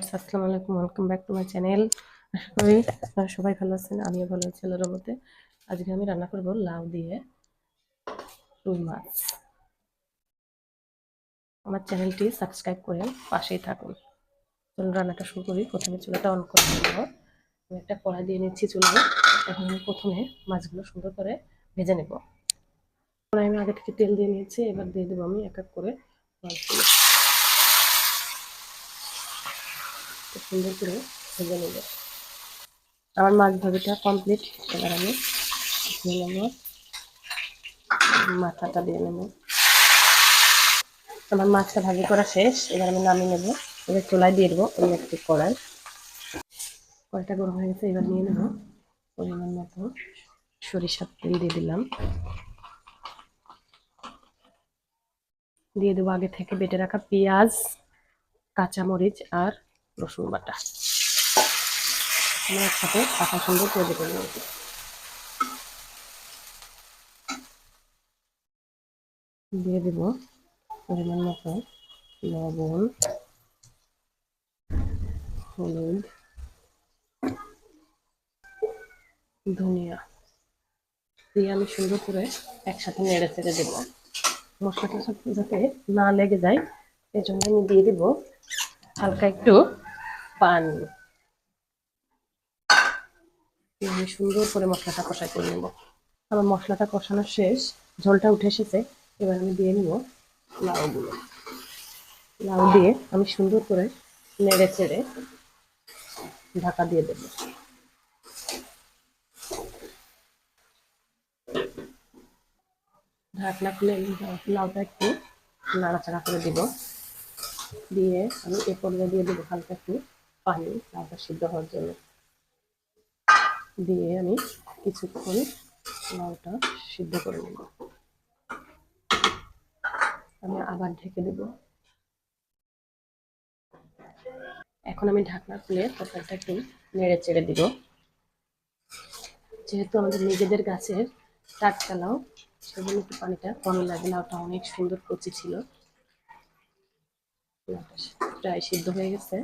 Viewers, আসসালামু আলাইকুম। Welcome back to my channel আশা করি আপনারা সবাই ভালো আছেন, আমিও ভালো আছি আল্লাহর মতে আজকে আমি রান্না করব লাউ দিয়ে রুই মাছ। আমার চ্যানেলটি সাবস্ক্রাইব করে পাশেই থাকুন। চলুন, রান্নাটা শুরু করি। প্রথমে চুলাটা অন করে নেব। আমি একটা কড়া দিয়ে নিচ্ছি চুলায়। এখন আমি প্রথমে মাছগুলো সুন্দর করে ভেজে নেব। কড়াই আমি আগে থেকে তেল দিয়ে নিয়েছি। এবার দিয়ে দেবো আমি এক এক করে মাছগুলো। সুন্দর করে ভেজে নেব আমার মাছ ভাজিটা কমপ্লিট এবার আমি দিয়ে নেব। মাথাটা দিয়ে নেব। আমার মাছটা ভাজি করা শেষ। এবার আমি নামিয়ে নেব। এবার চুলায় দিয়ে দেবো অন্য একটি কড়াই। কড়াইটা গরম হয়ে গেছে, এবার নিয়ে নেব পরিমাণ মতো সরিষার তেল দিয়ে দিলাম। দিয়ে দেবো আগে থেকে বেটে রাখা পেঁয়াজ, কাঁচামরিচ আর রসুন বাটা। একসাথে পাতা সুন্দর তৈরি করে নেব দিয়ে দেব পরিমাণ মতো লবণ, হলুদ, ধনিয়া। দিয়ে আমি সুন্দর করে একসাথে নেড়ে চেড়ে দেবো। মশলাটা যাতে না লেগে যায় এই জন্য আমি দিয়ে দিব হালকা একটু পানি। আমি সুন্দর করে মশলাটা কষাই করে নেব। আমার মশলাটা কষানো শেষ, ঝোলটা উঠে এসেছে। এবার আমি দিয়ে নিব লাউগুলো। লাউ দিয়ে আমি সুন্দর করে নেড়ে চেড়ে ঢাকা দিয়ে দেব। ঢাকনা খুলে লাউটা একটু নাড়াচাড়া করে দিব। দিয়ে আমি এ পর্যায়ে দিয়ে দেবো হালকা একটু পানি লাউটা সিদ্ধ হওয়ার জন্য। দিয়ে আমি কিছুক্ষণ লাউটা সিদ্ধ করে নেব। আমি আবার ঢেকে দেব। এখন আমি ঢাকনা খুলে তরকারিটা একটু নেড়ে চেড়ে দিব। যেহেতু আমাদের নিজেদের গাছের টাটকা লাউ, সেজন্য একটু পানিটা কম লাগে। লাউটা অনেক সুন্দর কচি ছিল। প্রায় সিদ্ধ হয়ে গেছে।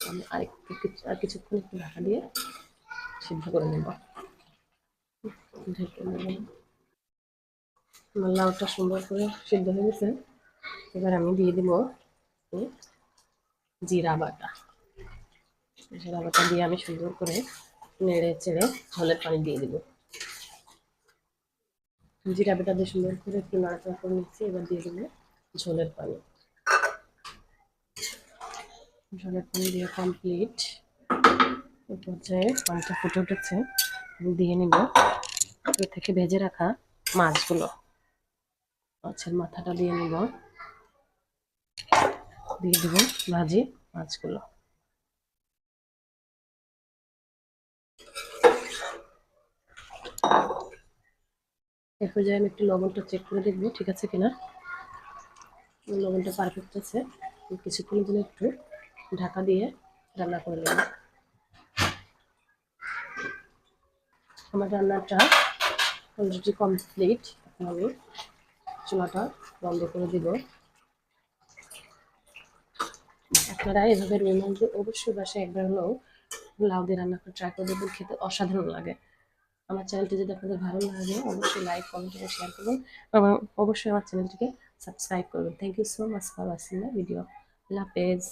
আমি আরেকটু আর কিছুক্ষণ একটু ঢাকা দিয়ে সিদ্ধ করে নেব। ঢেকে নেব। আমার লাউটা সুন্দর করে সিদ্ধ হয়ে গেছে। এবার আমি দিয়ে দিব জিরা বাটা। জিরা বাটা দিয়ে আমি সুন্দর করে নেড়ে চেড়ে ঝোলের পানি দিয়ে দিব। জিরা বাটা দিয়ে সুন্দর করে একটু নাড়াচাড়া করে নিচ্ছি, এবার দিয়ে দেবো ঝোলের পানি। ঝোলের দিয়ে কমপ্লিট এই পর্যায়ে পানিটা ফুটে উঠেছে দিয়ে নিব। এর থেকে ভেজে রাখা মাছগুলো। মাছের মাথাটা দিয়ে নিব। দিয়ে দেব ভাজি মাছগুলো। এর পর্যায়ে আমি একটু লবণটা চেক করে দেখব ঠিক আছে কিনা। লবণটা পারফেক্ট আছে। কিছুক্ষণের জন্য একটু ঢাকা দিয়ে রান্না করে নেব। আমার রান্নাটা অলরেডি কমপ্লিট আমি চুলাটা বন্ধ করে দিব। আপনারা এভাবে রুই মাছ দিয়ে অবশ্যই বাসায় একবার হলেও লাউ দিয়ে রান্না করে ট্রাই করে দেবেন খেতে অসাধারণ লাগে। আমার চ্যানেলটি যদি আপনাদের ভালো লাগে, অবশ্যই লাইক কমেন্ট এবং শেয়ার করুন এবং অবশ্যই আমার চ্যানেলটিকে সাবস্ক্রাইব করবেন। Thank you so much for watching my video আল্লাহ হাফেজ।